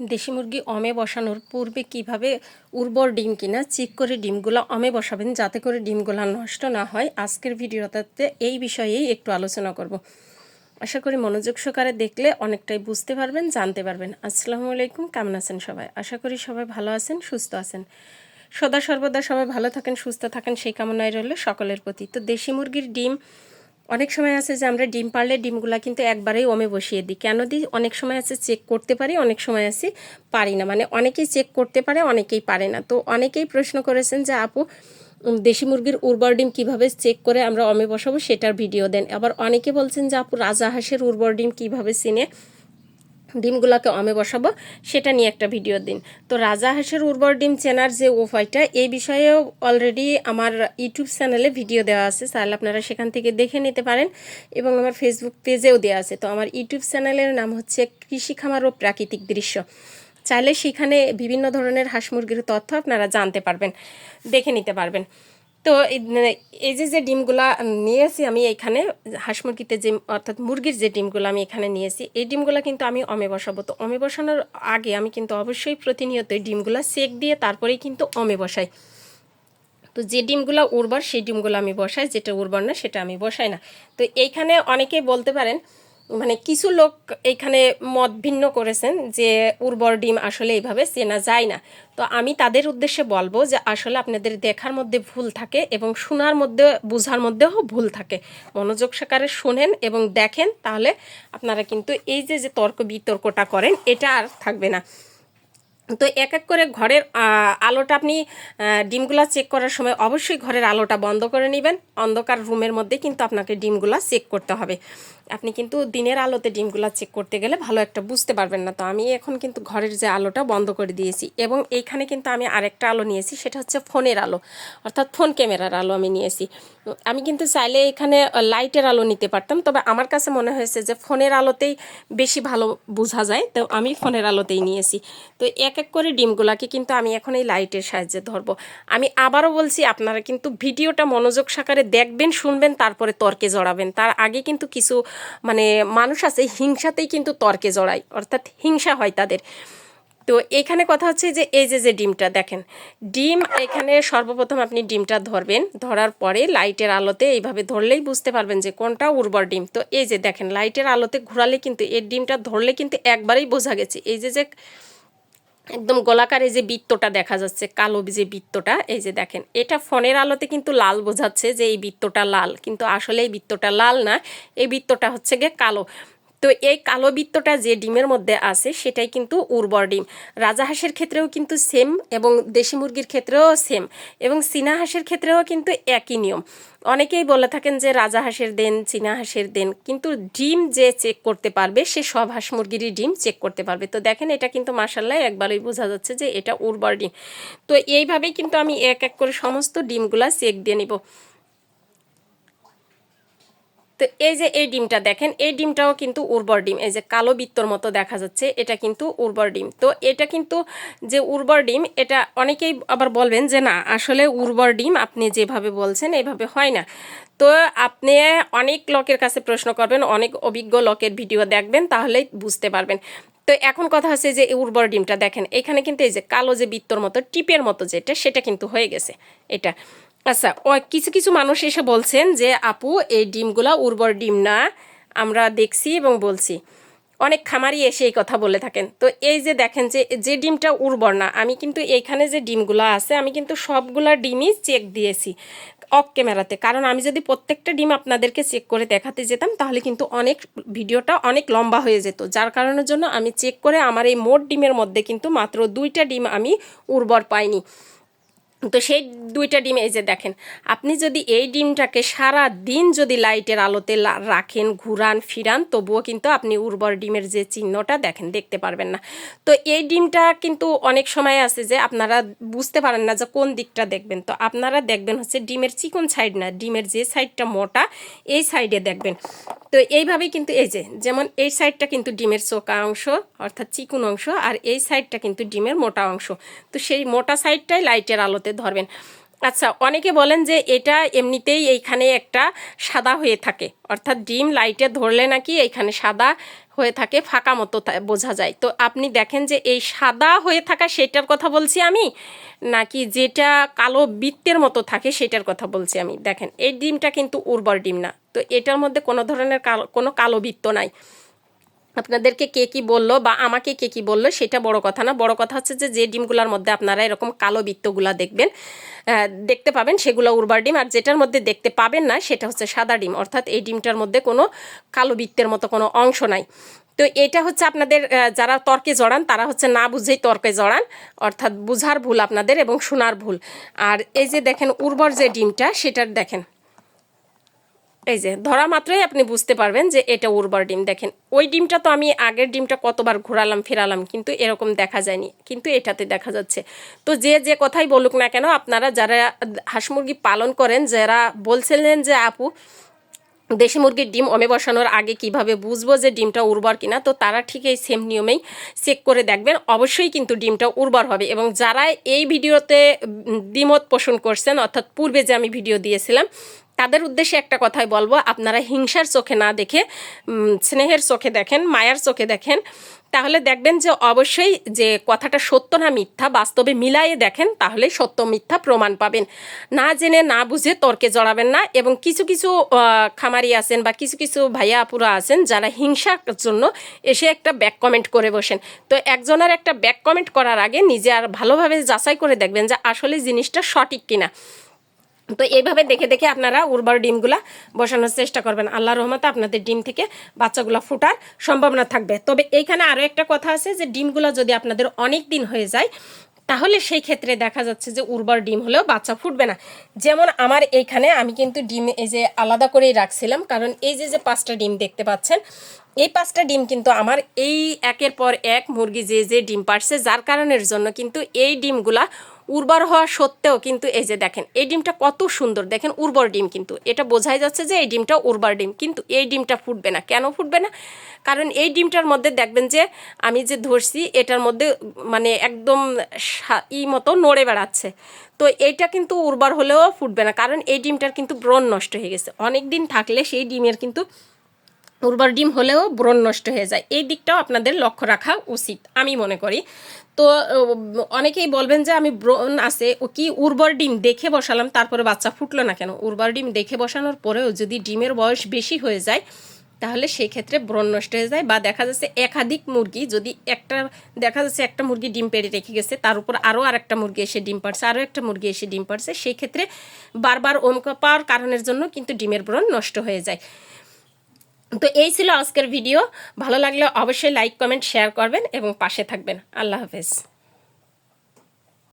দেশি মুরগি অমে বসানোর পূর্বে কীভাবে উর্বর ডিম কিনা, চেক করে ডিমগুলো অমে বসাবেন, যাতে করে ডিমগুলো নষ্ট না হয়, আজকের ভিডিওটাতে এই বিষয়েই একটু আলোচনা করব। আশা করি মনোযোগ সহকারে দেখলে অনেকটাই বুঝতে পারবেন, জানতে পারবেন। আসসালামু আলাইকুম, কেমন আছেন সবাই? আশা করি সবাই ভালো আছেন, সুস্থ আছেন। সদা সর্বদা সবাই ভালো থাকেন, সুস্থ থাকেন, সেই কামনায় রইল সকলের প্রতি। তো দেশি মুরগির ডিম অনেক সময় আছে যে আমরা ডিম পারলে ডিমগুলা কিন্তু একবারেই ওমে বসিয়ে দিই। কেন দিই? অনেক সময় আছে চেক করতে পারি, অনেক সময় আছে পারি না। মানে অনেকেই চেক করতে পারে, অনেকেই পারে না। তো অনেকেই প্রশ্ন করেছেন যে, আপু দেশি মুরগির উর্বর ডিম কীভাবে চেক করে আমরা অমে বসাবো? সেটার ভিডিও দেন। আবার অনেকে বলছেন যে, আপু, রাজা হাঁসের উর্বর ডিম কীভাবে চিনে? ডিমগুলোকে অমে বসাবো, সেটা নিয়ে একটা ভিডিও দিন। তো রাজা হাঁসের উর্বর ডিম চেনার যে উপায়টা, এই বিষয়েও অলরেডি আমার ইউটিউব চ্যানেলে ভিডিও দেওয়া আছে, তাহলে আপনারা সেখান থেকে দেখে নিতে পারেন এবং আমার ফেসবুক পেজেও দেওয়া আছে। তো আমার ইউটিউব চ্যানেলের নাম হচ্ছে কৃষি খামার ও প্রাকৃতিক দৃশ্য। চাইলে সেখানে বিভিন্ন ধরনের হাঁস মুরগির তথ্য আপনারা জানতে পারবেন, দেখে নিতে পারবেন। তো এই- এই যে যে ডিমগুলা নিয়েছি, আমি এইখানে হাঁস মুরগিতে যে, অর্থাৎ মুরগির যে ডিমগুলো আমি এখানে নিয়েছি, এই ডিমগুলো কিন্তু আমি অমে বসাবো। তো অমে বসানোর আগে আমি কিন্তু অবশ্যই প্রতিনিয়ত ডিমগুলো সেক দিয়ে তারপরেই কিন্তু অমে বসাই। তো যে ডিমগুলো উর্বর সেই ডিমগুলো আমি বসাই, যেটা উর্বর না, সেটা আমি বসাই না। তো এইখানে অনেকেই বলতে পারেন মানে কিছু লোক এইখানে মত ভিন্ন করেছেন যে উর্বর ডিম আসলে এইভাবে চেনা যায় না। তো আমি তাদের উদ্দেশ্যে বলব যে আসলে আপনাদের দেখার মধ্যে ভুল থাকে এবং শোনার মধ্যে, বোঝার মধ্যেও ভুল থাকে। মনোযোগ সহকারে শোনেন এবং দেখেন, তাহলে আপনারা কিন্তু এই যে যে তর্ক বিতর্কটা করেন, এটা আর থাকবে না। তো এক এক করে ঘরের আলোটা আপনি ডিমগুলা চেক করার সময় অবশ্যই ঘরের আলোটা বন্ধ করে নেবেন। অন্ধকার রুমের মধ্যে কিন্তু আপনাকে ডিমগুলা চেক করতে হবে। আপনি কিন্তু দিনের আলোতে ডিমগুলা চেক করতে গেলে ভালো একটা বুঝতে পারবেন না। তো আমি এখন কিন্তু ঘরের যে আলোটা বন্ধ করে দিয়েছি এবং এইখানে কিন্তু আমি আরেকটা আলো নিয়েছি, সেটা হচ্ছে ফোনের আলো, অর্থাৎ ফোন ক্যামেরার আলো আমি নিয়েছি। আমি কিন্তু চাইলে এখানে লাইটের আলো নিতে পারতাম, তবে আমার কাছে মনে হয়েছে যে ফোনের আলোতেই বেশি ভালো বোঝা যায়, তো আমি ফোনের আলোতেই নিয়েছি। তো এক এক করে ডিমগুলাকে কিন্তু আমি এখন এই লাইটের সাহায্যে ধরবো। আমি আবারও বলছি, আপনারা কিন্তু ভিডিওটা মনোযোগ সাকারে দেখবেন, শুনবেন, তারপরে তর্কে জড়াবেন। তার আগে কিন্তু কিছু মানে মানুষ আছে, হিংসাতেই কিন্তু তর্কে জড়ায়, অর্থাৎ হিংসা হয় তাদের। তো এখানে কথা হচ্ছে যে, এই যে যে ডিমটা দেখেন, ডিম এখানে সর্বপ্রথম আপনি ডিমটা ধরবেন, ধরার পরে লাইটের আলোতে এইভাবে ধরলেই বুঝতে পারবেন যে কোনটা উর্বর ডিম। তো এই যে দেখেন, লাইটের আলোতে ঘোরালে কিন্তু এই ডিমটা ধরলে কিন্তু একবারেই বোঝা গেছে। এই যে যে একদম গোলাকার এই যে বৃত্তটা দেখা যাচ্ছে, কালো যে বৃত্তটা, এই যে দেখেন, এটা ফোনের আলোতে কিন্তু লাল বোঝাচ্ছে যে এই বৃত্তটা লাল, কিন্তু আসলে এই বৃত্তটা লাল না, এই বৃত্তটা হচ্ছে গিয়ে কালো। তো এই কালো বৃত্তটা যে ডিমের মধ্যে আছে, সেটাই কিন্তু উর্বর ডিম। রাজা হাঁসের ক্ষেত্রেও কিন্তু সেম এবং দেশি মুরগির ক্ষেত্রেও সেম এবং চীনা হাঁসের ক্ষেত্রেও কিন্তু একই নিয়ম। অনেকেই বলে থাকেন যে রাজা হাঁসের দেন, চীনা হাঁসের দেন, কিন্তু ডিম যে চেক করতে পারবে, সে সব হাঁস মুরগিরই ডিম চেক করতে পারবে। তো দেখেন এটা কিন্তু মাসাল্লাহ একবারই বোঝা যাচ্ছে যে এটা উর্বর ডিম। তো এইভাবেই কিন্তু আমি এক এক করে সমস্ত ডিমগুলা চেক দিয়ে নিব। তো এই যে এই ডিমটা দেখেন, এই ডিমটাও কিন্তু উর্বর ডিম। এই যে কালো বৃত্তর মতো দেখা যাচ্ছে, এটা কিন্তু উর্বর ডিম। তো এটা কিন্তু যে উর্বর ডিম, এটা অনেকেই আবার বলবেন যে না, আসলে উর্বর ডিম আপনি যেভাবে বলছেন এইভাবে হয় না। তো আপনি অনেক লোকের কাছে প্রশ্ন করবেন, অনেক অভিজ্ঞ লোকের ভিডিও দেখবেন, তাহলেই বুঝতে পারবেন। তো এখন কথা হচ্ছে যে উর্বর ডিমটা দেখেন, এখানে কিন্তু এই যে কালো যে বৃত্তর মতো, টিপের মতো যেটা, সেটা কিন্তু হয়ে গেছে, এটা। আচ্ছা ও কিছু কিছু মানুষ এসে বলছেন যে, আপু, এই ডিমগুলা উর্বর ডিম না, আমরা দেখছি এবং বলছি। অনেক খামারি এসে এই কথা বলে থাকেন। তো এই যে দেখেন যে যে ডিমটা উর্বর না, আমি কিন্তু এইখানে যে ডিমগুলো আছে, আমি কিন্তু সবগুলা ডিমই চেক দিয়েছি অফ ক্যামেরাতে কারণ আমি যদি প্রত্যেকটা ডিম আপনাদেরকে চেক করে দেখাতে যেতাম, তাহলে কিন্তু অনেক ভিডিওটা অনেক লম্বা হয়ে যেত। যার কারণের জন্য আমি চেক করে আমার এই মোট ডিমের মধ্যে কিন্তু মাত্র দুইটা ডিম আমি উর্বর পাইনি। তো সেই দুইটা ডিম এই যে দেখেন, আপনি যদি এই ডিমটাকে সারা দিন যদি লাইটের আলোতে রাখেন, ঘুরান, ফিরান, তবুও কিন্তু আপনি উর্বর ডিমের যে চিহ্নটা দেখেন, দেখতে পারবেন না। তো এই ডিমটা কিন্তু অনেক সময় আছে যে আপনারা বুঝতে পারেন না যে কোন দিকটা দেখবেন। তো আপনারা দেখবেন হচ্ছে ডিমের চিকন সাইড না, ডিমের যে সাইডটা মোটা, এই সাইডে দেখবেন। তো এইভাবেই কিন্তু এই যে, যেমন এই সাইডটা কিন্তু ডিমের চোকা অংশ, অর্থাৎ চিকুন অংশ, আর এই সাইডটা কিন্তু ডিমের মোটা অংশ। তো সেই মোটা সাইডটাই লাইটের আলোতে ধরবেন। আচ্ছা অনেকে বলেন যে এটা এমনিতেই এইখানে একটা সাদা হয়ে থাকে। অর্থাৎ ডিম লাইটে ধরলে নাকি এইখানে সাদা হয়ে থাকে, ফাঁকা মতো বোঝা যায়। তো আপনি দেখেন যে এই সাদা হয়ে থাকা সেটার কথা বলছি আমি? নাকি যেটা কালো বৃত্তের মতো থাকে সেটার কথা বলছি আমি? দেখেন, এই ডিমটা কিন্তু উর্বর ডিম না। তো এটার মধ্যে কোনো ধরনের কালো, কোনো কালো বৃত্ত নাই। আপনাদেরকে কে কি বলল বা আমাকে কে কি বলল সেটা বড় কথা না। বড় কথা হচ্ছে যে যে ডিমগুলোর মধ্যে আপনারা এরকম কালো বৃত্তগুলা দেখবেন দেখতে পাবেন সেগুলো উর্বার ডিম, আর যেটার মধ্যে দেখতে পাবেন না সেটা হচ্ছে সাদা ডিম। অর্থাৎ এই ডিমটার মধ্যে কোনো কালো বৃত্তের মতো কোনো অংশ নাই। তো এটা হচ্ছে আপনাদের যারা তর্কে জড়ান তারা হচ্ছে না বুঝেই তর্কে জড়ান, অর্থাৎ বুঝার ভুল আপনাদের এবং শোনার ভুল। আর এই যে দেখেন উর্বর যে ডিমটা, সেটার দেখেন। এই যে, ধরা মাত্রই আপনি বুঝতে পারবেন যে এটা উর্বর ডিম। দেখেন, ওই ডিমটা তো আমি আগের ডিমটা কতবার ঘোরালাম, ফেরালাম, কিন্তু এরকম দেখা যায়নি, কিন্তু এটাতে দেখা যাচ্ছে। তো যে যে কথাই বলুক না কেন, আপনারা যারা হাঁস মুরগি পালন করেন, যারা বলছিলেন যে, আপু, দেশি মুরগির ডিম অমে বসানোর আগে কীভাবে বুঝব যে ডিমটা উর্বর কিনা? তো তারা ঠিক এই সেম নিয়মেই চেক করে দেখবেন, অবশ্যই কিন্তু ডিমটা উর্বর হবে। এবং যারা এই ভিডিওতে দ্বিমত পোষণ করছেন, অর্থাৎ পূর্বে যে আমি ভিডিও দিয়েছিলাম তাদের উদ্দেশ্যে একটা কথাই বলব, আপনারা হিংসার চোখে না দেখে স্নেহের চোখে দেখেন, মায়ার চোখে দেখেন, তাহলে দেখবেন যে অবশ্যই যে কথাটা সত্য না মিথ্যা, বাস্তবে মিলাইয়ে দেখেন তাহলে সত্য মিথ্যা প্রমাণ পাবেন। না জেনে, না বুঝে তর্কে জড়াবেন না এবং কিছু কিছু খামারি আছেন বা কিছু কিছু ভাইয়া আপুরা আছেন, যারা হিংসার জন্য এসে একটা ব্যাক কমেন্ট করে বসেন। তো একজনের একটা ব্যাক কমেন্ট করার আগে নিজে আর ভালোভাবে যাচাই করে দেখবেন যে আসলে জিনিসটা সঠিক কিনা। তো এইভাবে দেখে দেখে আপনারা উর্বর ডিমগুলা বসানোর চেষ্টা করবেন। আল্লাহ রহমতে আপনাদের ডিম থেকে বাচ্চাগুলো ফোটার সম্ভাবনা থাকবে। তবে এইখানে আরও একটা কথা আছে যে, ডিমগুলো যদি আপনাদের অনেক দিন হয়ে যায়, তাহলে সেই ক্ষেত্রে দেখা যাচ্ছে যে, উর্বর ডিম হলেও বাচ্চা ফুটবে না। যেমন আমার এইখানে আমি কিন্তু ডিম এই যে আলাদা করেই রাখছিলাম, কারণ এই যে যে পাঁচটা ডিম দেখতে পাচ্ছেন, এই পাঁচটা ডিম কিন্তু আমার এই একের পর এক মুরগি যে যে ডিম পারছে, যার কারণের জন্য কিন্তু এই ডিমগুলা উর্বর হওয়া সত্ত্বেও কিন্তু এই যে দেখেন, এই ডিমটা কত সুন্দর। দেখেন উর্বর ডিম কিন্তু। এটা বোঝাই যাচ্ছে যে এই ডিমটা উর্বর ডিম, কিন্তু এই ডিমটা ফুটবে না। কেন ফুটবে না? কারণ এই ডিমটার মধ্যে দেখবেন যে আমি যে ধরছি, এটার মধ্যে মানে একদম ই মতো নড়ে বেড়াচ্ছে। তো এইটা কিন্তু উর্বর হলেও ফুটবে না। কারণ এই ডিমটার কিন্তু ব্রণ নষ্ট হয়ে গেছে। অনেক দিন থাকলে সেই ডিমের কিন্তু উর্বর ডিম হলেও ব্রণ নষ্ট হয়ে যায়। এই দিকটাও আপনাদের লক্ষ্য রাখা উচিত, আমি মনে করি। তো অনেকেই বলবেন যে আমি ব্রণ আছে, ও কি উর্বর ডিম দেখে বসালাম, তারপরে বাচ্চা ফুটলো না কেন? উর্বর ডিম দেখে বসানোর পরেও যদি ডিমের বয়স বেশি হয়ে যায়, তাহলে সেই ক্ষেত্রে ব্রণ নষ্ট হয়ে যায় বা দেখা যাচ্ছে একাধিক মুরগি যদি একটা, দেখা যাচ্ছে একটা মুরগি ডিম পেড়ে রেখে গেছে, তার উপর আরও আরেকটা মুরগি এসে ডিম পারছে আরও একটা মুরগি এসে ডিম পারছে সেই ক্ষেত্রে বারবার ওমকা পাওয়ার কারণের জন্য কিন্তু ডিমের ব্রণ নষ্ট হয়ে যায়। তো এই ছিল আজকের ভিডিও। ভালো লাগলে অবশ্যই লাইক কমেন্ট শেয়ার করবেন এবং পাশে থাকবেন। আল্লাহ হাফেজ।